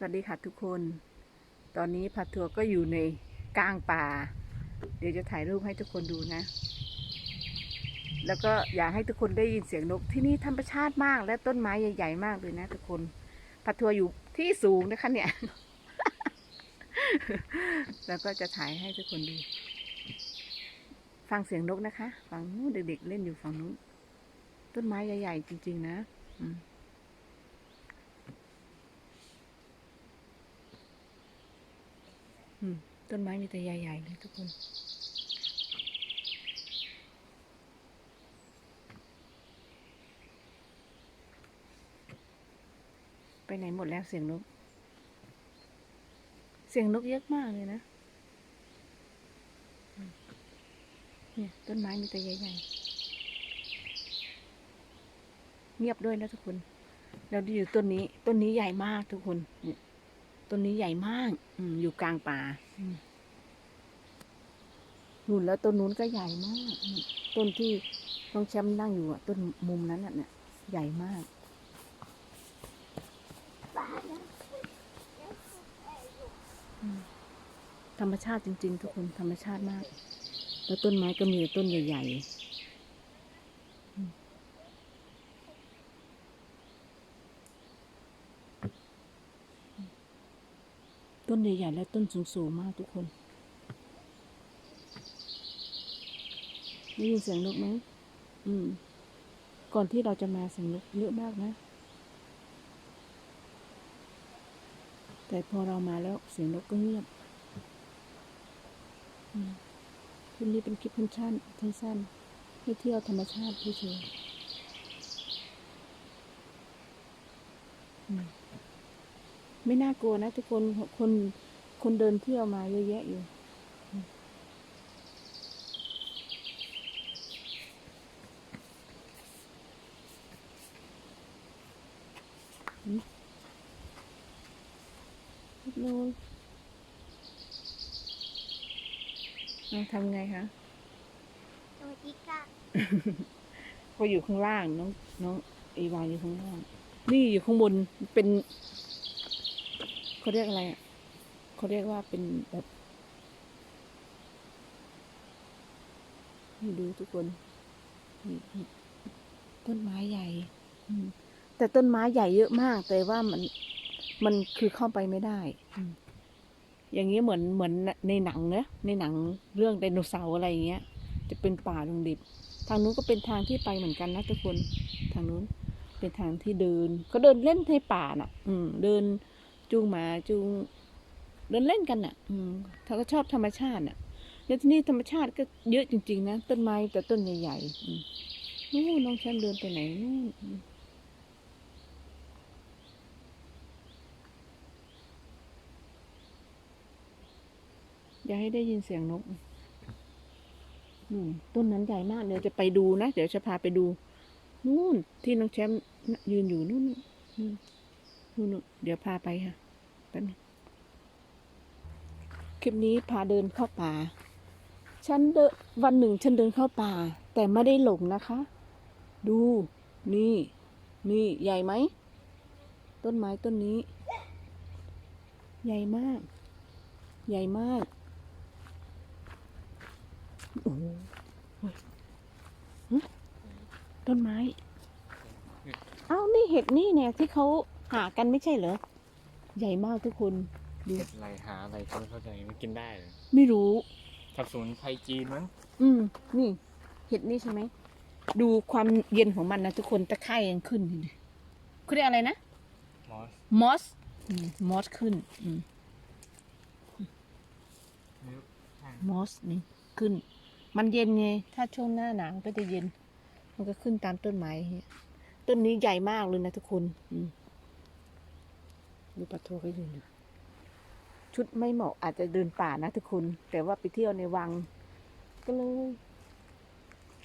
วัสดีค่ะทุกคน ตอนนี้พัดทัวก็อยู่ในกลางป่า เดี๋ยวจะถ่ายรูปให้ทุกคนดูนะ แล้วก็อยากให้ทุกคนได้ยินเสียงนก ที่นี่ธรรมชาติมาก และต้นไม้ใหญ่ๆมากเลยนะ ทุกคนพัดทัวอยู่ที่สูงนะคะเนี่ย แล้วก็จะถ่ายให้ทุกคนดู ฟังเสียงนกนะคะฟังนู้นเด็กๆเล่นอยู่ฝั่งนู้น ต้นไม้ใหญ่ๆจริง ๆ นะ อืม อืม ต้นไม้มีแต่ใหญ่ๆเลยทุกคนไปไหนหมดแล้วเสียงนก เสียงนกเยอะมากเลยนะ เนี่ยต้นไม้มีแต่ใหญ่ๆ เงียบด้วยนะทุกคน เราดูอยู่ต้นนี้ ต้นนี้ใหญ่มากทุกคนเนี่ย ต้นนี้ใหญ่มาก อืมอยู่กลางป่าอืมนู่นแล้วต้นนู้นก็ใหญ่มากอืมต้นที่น้องแชมป์นั่งอยู่อะต้นมุมนั้นน่ะเนี่ยใหญ่มากอืมธรรมชาติจริง ๆ ทุกคนธรรมชาติมาก แล้วต้นไม้ก็มีแต่ต้นใหญ่ ๆอืมต้ นใหญ่ๆและต้นสูงๆมากทุกคนได้ยินเสียงนกไหมอืม ก่อนที่เราจะมาเสียงนกเยอะมากนะ แต่พอเรามาแล้วเสียงนกก็เงียบอืมคลิปนี้เป็นคลิปสั้นๆสั้นๆให้เที่ยวธรรมชาติเฉยๆอืม ไม่น่ากลัวนะทุกคนคนคนเดินเที่ยวมาเยอะแยะอยู่อืมอืมโน้ยเราทำไงคะสวัสดีค่ะก็อยู่ข้างล่างน้องน้องเอวาอยู่ข้างล่าง นี่อยู่ข้างบนเป็น เขาเรียกอะไรอะเขาเรียกว่าเป็นแบบนี่ดูทุกคนต้นไม้ใหญ่แต่ต้นไม้ใหญ่เยอะมาก แต่ว่ามันมันคือเข้าไปไม่ได้อย่างนี้เหมือนเหมือนในหนังนะในหนังเรื่องไดโนเสาร์อะไรอย่างเงี้ย จะเป็นป่าดงดิบ ทางนู้นก็เป็นทางที่ไปเหมือนกันนะทุกคน ทางนู้นเป็นทางที่เดิน ก็เดินเล่นในป่าน่ะ อืม เดิน จูงหมาจูงเดินเล่นกันน่ะ อืมเขาก็ชอบธรรมชาติน่ะ แล้วที่นี่ธรรมชาติก็เยอะจริง ๆ นะ ต้นไม้แต่ต้นใหญ่ๆนู่นน้องแชมป์เดินไปไหนนู่นอย่าให้ได้ยินเสียงนกอืมต้นนั้นใหญ่มากเดี๋ยวจะไปดูนะ เดี๋ยวจะพาไปดู นู่นที่น้องแชมป์ยืนอยู่นู่นนู่น นู่นนู่นเดี๋ยวพาไปค่ะแป๊บนึงคลิปนี้พาเดินเข้าป่า ฉันเดวันหนึ่งฉันเดินเข้าป่า แต่ไม่ได้หลงนะคะ ดู นี่ นี่ใหญ่ไหม ต้นไม้ต้นนี้ ใหญ่มาก ใหญ่มากโอ้โหต้นไม้ เอ้านี่เห็ดนี่เนี่ยที่เขา หากันไม่ใช่เหรอ ใหญ่มากทุกคนดูเห็ดอะไรหาอะไรก็ไม่เข้าใจมันกินได้เลยไม่รู้ทับสมุนไพรจีนมั้งอืม นี่ เห็ดนี่ใช่ไหม ดูความเย็นของมันนะทุกคนตะไคร่ยังขึ้นอยู่เลยเขาเรียกอะไรนะ มอสมอสอืมมอสขึ้นอืมนิ้วใช่มอสนี่ขึ้น มันเย็นไง ถ้าช่วงหน้าหนาวก็จะเย็น มันก็ขึ้นตามต้นไม้เนี่ยต้นนี้ใหญ่มากเลยนะทุกคน อืม ดูปลาโทก็ยืนอยู่ชุดไม่เหมาะอาจจะเดินป่านะทุกคน แต่ว่าไปเที่ยวในวัง ก็เลย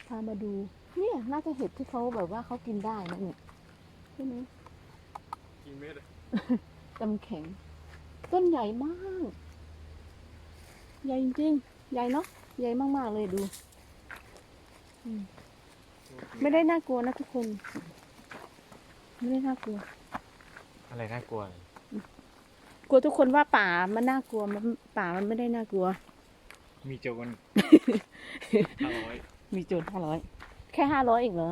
พามาดู เนี่ยน่าจะเห็ดที่เขาแบบว่าเขากินได้นะเนี่ยใช่ไหมกินเม็ดตำแข็ง ต้นใหญ่มาก ใหญ่จริงๆใหญ่เนาะใหญ่มากๆเลยดูอืมไม่ได้น่ากลัวนะทุกคน ไม่ได้น่ากลัว อะไรน่ากลัวเลย กลัวทุกคนว่าป่ามันน่ากลัวมันป่ามันไม่ได้น่ากลัว มีโจรห้าร้อยมีโจรห้าร้อยแค่ห้าร้อยเองเหรอ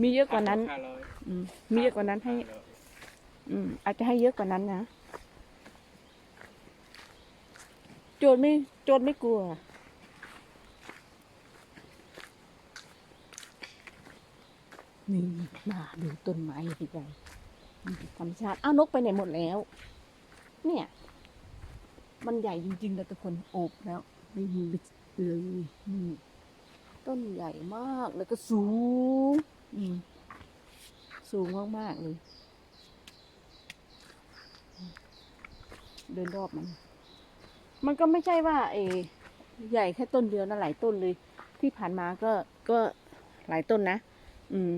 มีเยอะกว่านั้น ห้าร้อยอืมมีเยอะกว่านั้นให้อืม อาจจะให้เยอะกว่านั้นนะ โจรไม่โจรไม่กลัว นี่มาดูต้นไม้ใหญ่ๆนี่ธรรมชาติอ้าวนกไปไหนหมดแล้ว เนี่ย มันใหญ่จริงๆนะทุกคนโอบแล้วไม่มีเลยนี่ต้นใหญ่มากแล้วก็สูง อืมสูงมากๆเลย เดินรอบมัน มันก็ไม่ใช่ว่าเออใหญ่แค่ต้นเดียวนะหลายต้นเลย ที่ผ่านมาก็ก็หลายต้นนะ อืม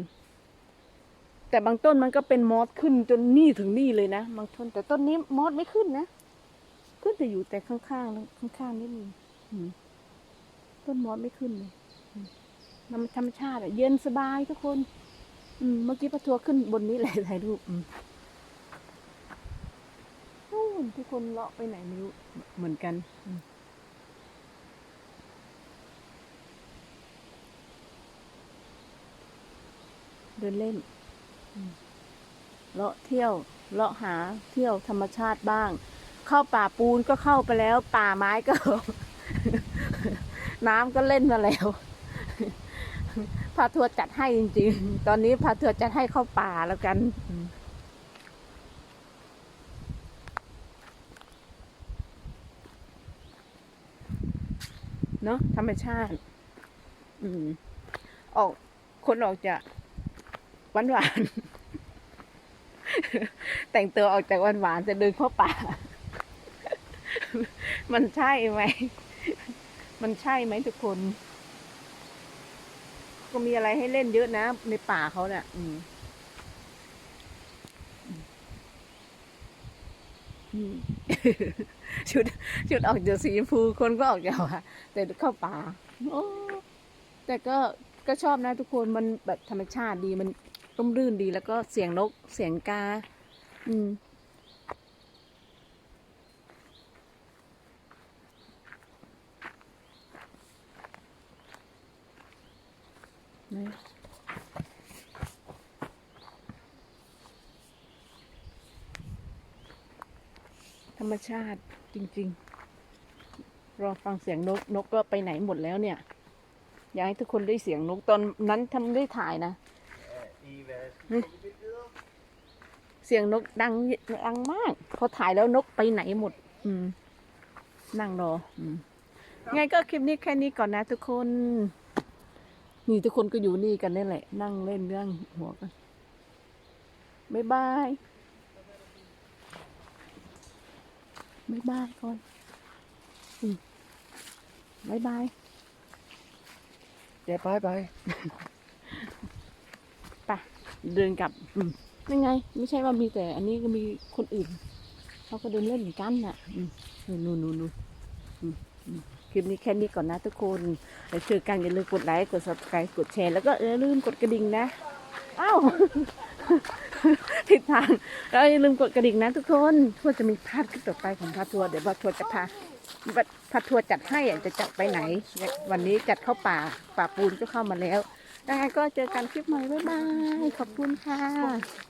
แต่บางต้นมันก็เป็นมอสขึ้นจนนี่ถึงนี่เลยนะบางต้นแต่ต้นนี้มอสไม่ขึ้นนะขึ้นแต่อยู่แต่ข้างๆแล้วข้างๆนิดนึงต้นมอสไม่ขึ้นเลยอืมมันธรรมชาติอะเย็นสบายทุกคน อืมเมื่อกี้ปะทัวขึ้นบนนี้หลายหลายรูปอืมนู่นทุกคนเลาะไปไหนไม่รู้เหมือนกันเดินเล่น เลาะเที่ยว เลาะหาเที่ยวธรรมชาติบ้าง เข้าป่าปูนก็เข้าไปแล้ว ป่าไม้ก็ น้ำก็เล่นมาแล้วพาทัวร์จัดให้จริง ๆ ตอนนี้พาทัวร์จัดให้เข้าป่าแล้วกันเนาะธรรมชาติ อืม ออกคนออกจาก หวานหวานแต่งตัวออกจากหวานหวานจะเดินเข้าป่า มันใช่ไหม มันใช่ไหมทุกคน ก็มีอะไรให้เล่นเยอะนะ ในป่าเขาเนี่ยอืมชุดชุดออกจากสีชมพูคนก็ออกจากว่าแต่เข้าป่าโอ้แต่ก็ก็ชอบนะทุกคนมันแบบธรรมชาติดีมัน ร่มรื่นดีแล้วก็เสียงนกเสียงกา อืมธรรมชาติจริง ๆ รอฟังเสียงนก นกก็ไปไหนหมดแล้วเนี่ย อยากให้ทุกคนได้เสียงนกตอนนั้นทำได้ถ่ายนะ เสียงนกดังดังมาก พอถ่ายแล้วนกไปไหนหมด อืม นั่งรอ อืมไงก็คลิปนี้แค่นี้ก่อนนะทุกคน นี่ทุกคนก็อยู่นี่กันนี่แหละ นั่งเล่นเรื่องหัวกัน บ๊ายบาย บ๊ายบายก่อนบ๊ายบาย เดี๋ยวไปไปไป เดินกลับอืมยังไง ไม่ใช่ว่ามีแต่ อันนี้ก็มีคนอื่นเขาก็เดินเล่นเหมือนกันน่ะนู่นนู่นนู่นคลิปนี้แค่นี้ก่อนนะทุกคนเดี๋ยวเจอกันอย่าลืมกดไลค์กด subscribe กดแชร์แล้วก็อย่าลืมกดกระดิ่งนะอ้าวผิดทางแล้วอย่าลืมกดกระดิ่งนะทุกคนเพื่อจะมีภาพคลิปต่อไปของพาทัวร์เดี๋ยวพาทัวร์จะพาพาทัวร์จัดให้อะจะจัดไปไหน วันนี้จัดเข้าป่าป่าปูนก็เข้ามาแล้ว ยังไงก็เจอกันคลิปใหม่บ๊ายบาย ขอบคุณค่ะ